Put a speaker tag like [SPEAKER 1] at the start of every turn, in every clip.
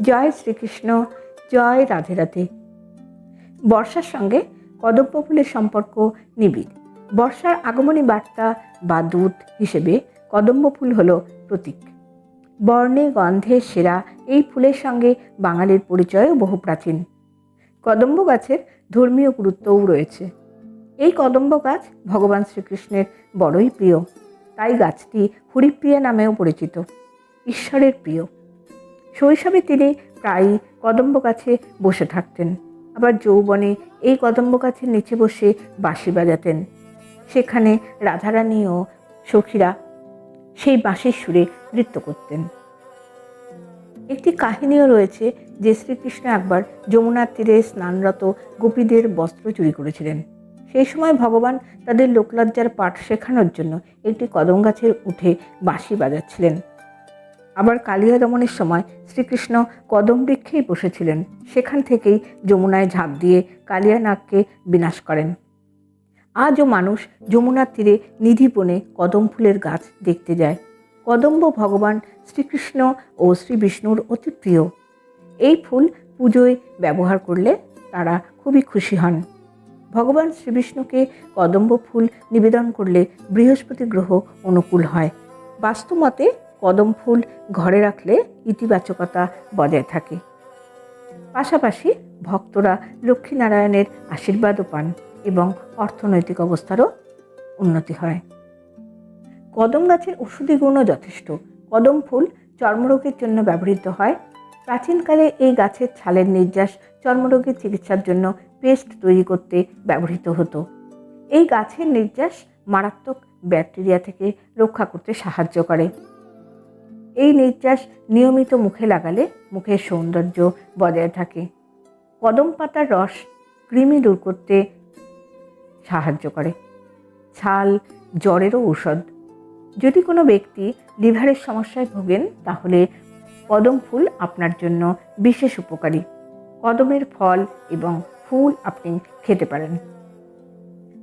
[SPEAKER 1] জয় শ্রীকৃষ্ণ, জয় রাধে রাধে। বর্ষার সঙ্গে কদম্ব ফুলের সম্পর্ক নিবিড়। বর্ষার আগমনী বার্তা বা দূত হিসেবে কদম্ব ফুল হল প্রতীক। বর্ণে, গন্ধে সেরা এই ফুলের সঙ্গে বাঙালির পরিচয়ও বহু প্রাচীন। কদম্ব গাছের ধর্মীয় গুরুত্বও রয়েছে। এই কদম্ব গাছ ভগবান শ্রীকৃষ্ণের বড়ই প্রিয়। তাই গাছটি হরিপ্রিয়া নামেও পরিচিত। ঈশ্বরের প্রিয়। শৈশবে তিনি প্রায়ই কদম্ব গাছে বসে থাকতেন। আবার যৌবনে এই কদম্ব গাছের নিচে বসে বাঁশি বাজাতেন। সেখানে রাধারানী ও সখীরা সেই বাঁশির সুরে নৃত্য করতেন। একটি কাহিনীও রয়েছে যে শ্রীকৃষ্ণ একবার যমুনার তীরে স্নানরত গোপীদের বস্ত্র চুরি করেছিলেন। সেই সময় ভগবান তাদের লোকলজ্জার পাঠ শেখানোর জন্য একটি কদম গাছের উঠে বাঁশি বাজাচ্ছিলেন। আবার কালিয়া দমনের সময় শ্রীকৃষ্ণ কদম বৃক্ষেই বসেছিলেন। সেখান থেকেই যমুনায় ঝাঁপ দিয়ে কালিয়া নাগকে বিনাশ করেন। আজও মানুষ যমুনার তীরে নিধিবনে কদম ফুলের গাছ দেখতে যায়। কদম্ব ভগবান শ্রীকৃষ্ণ ও শ্রী বিষ্ণুর অতি প্রিয়। এই ফুল পুজোয় ব্যবহার করলে তারা খুবই খুশি হন। ভগবান শ্রীবিষ্ণুকে কদম্ব ফুল নিবেদন করলে বৃহস্পতি গ্রহ অনুকূল হয়। বাস্তুমতে কদম ফুল ঘরে রাখলে ইতিবাচকতা বজায় থাকে। পাশাপাশি ভক্তরা লক্ষ্মীনারায়ণের আশীর্বাদও পান এবং অর্থনৈতিক অবস্থারও উন্নতি হয়। কদম গাছের ওষুধি গুণও যথেষ্ট। কদম ফুল চর্মরোগের জন্য ব্যবহৃত হয়। প্রাচীনকালে এই গাছের ছালের নির্যাস চর্মরোগের চিকিৎসার জন্য পেস্ট তৈরি করতে ব্যবহৃত হতো। এই গাছের নির্যাস মারাত্মক ব্যাকটেরিয়া থেকে রক্ষা করতে সাহায্য করে। এই নির্যাস নিয়মিত মুখে লাগালে মুখের সৌন্দর্য বজায় থাকে। কদম পাতার রস কৃমি দূর করতে সাহায্য করে। ছাল, জ্বরেরও ঔষধ। যদি কোনো ব্যক্তি লিভারের সমস্যায় ভোগেন, তাহলে কদম ফুল আপনার জন্য বিশেষ উপকারী। কদমের ফল এবং ফুল আপনি খেতে পারেন।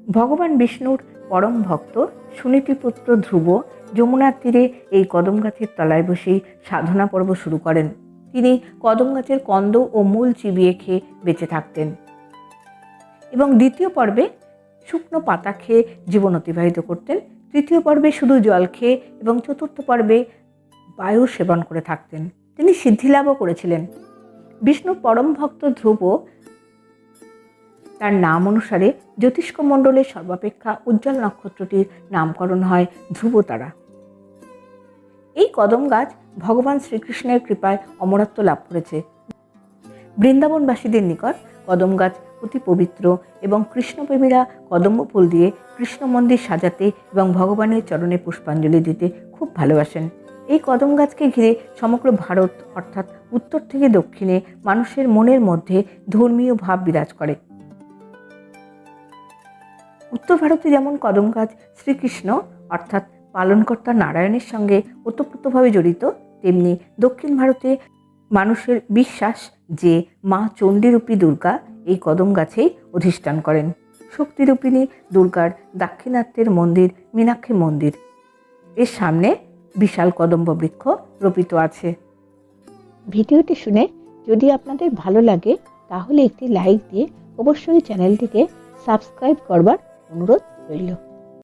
[SPEAKER 1] ভগবান বিষ্ণুর পরম ভক্ত সুনীতিপুত্র ধ্রুব যমুনার তীরে এই কদম গাছের তলায় বসেই সাধনা পর্ব শুরু করেন। তিনি কদম গাছের কন্দ ও মূল চিবিয়ে খেয়ে বেঁচে থাকতেন। এবং দ্বিতীয় পর্বে শুকনো পাতা খেয়ে জীবন অতিবাহিত করতেন। তৃতীয় পর্বে শুধু জল খেয়ে এবং চতুর্থ পর্বে বায়ু সেবন করে থাকতেন। তিনি সিদ্ধিলাভও করেছিলেন। বিষ্ণু পরম ভক্ত ধ্রুব তার নাম অনুসারে জ্যোতিষ্ক মণ্ডলের সর্বাপেক্ষা উজ্জ্বল নক্ষত্রটির নামকরণ হয় ধ্রুবতারা। এই কদম গাছ ভগবান শ্রীকৃষ্ণের কৃপায় অমরত্ব লাভ করেছে। বৃন্দাবনবাসীদের নিকট কদম গাছ অতি পবিত্র এবং কৃষ্ণপ্রেমীরা কদম্ব ফুল দিয়ে কৃষ্ণ মন্দির সাজাতে এবং ভগবানের চরণে পুষ্পাঞ্জলি দিতে খুব ভালোবাসেন। এই কদম গাছকে ঘিরে সমগ্র ভারত অর্থাৎ উত্তর থেকে দক্ষিণে মানুষের মনের মধ্যে ধর্মীয় ভাব বিরাজ করে। উত্তর ভারতে যেমন কদম গাছ শ্রীকৃষ্ণ, অর্থাৎ পালনকর্তা নারায়ণের সঙ্গে ওতপ্রোতভাবে জড়িত, তেমনি দক্ষিণ ভারতে মানুষের বিশ্বাস যে মা চণ্ডীরূপী দুর্গা এই কদম গাছেই অধিষ্ঠান করেন। শক্তিরূপিণী দুর্গার দাক্ষিণাত্যের মন্দির মীনাক্ষী মন্দির। এর সামনে বিশাল কদম্ব বৃক্ষ রোপিত আছে। ভিডিওটি শুনে যদি আপনাদের ভালো লাগে, তাহলে একটি লাইক দিয়ে অবশ্যই চ্যানেলটিকে সাবস্ক্রাইব করবার অনুরোধ রইল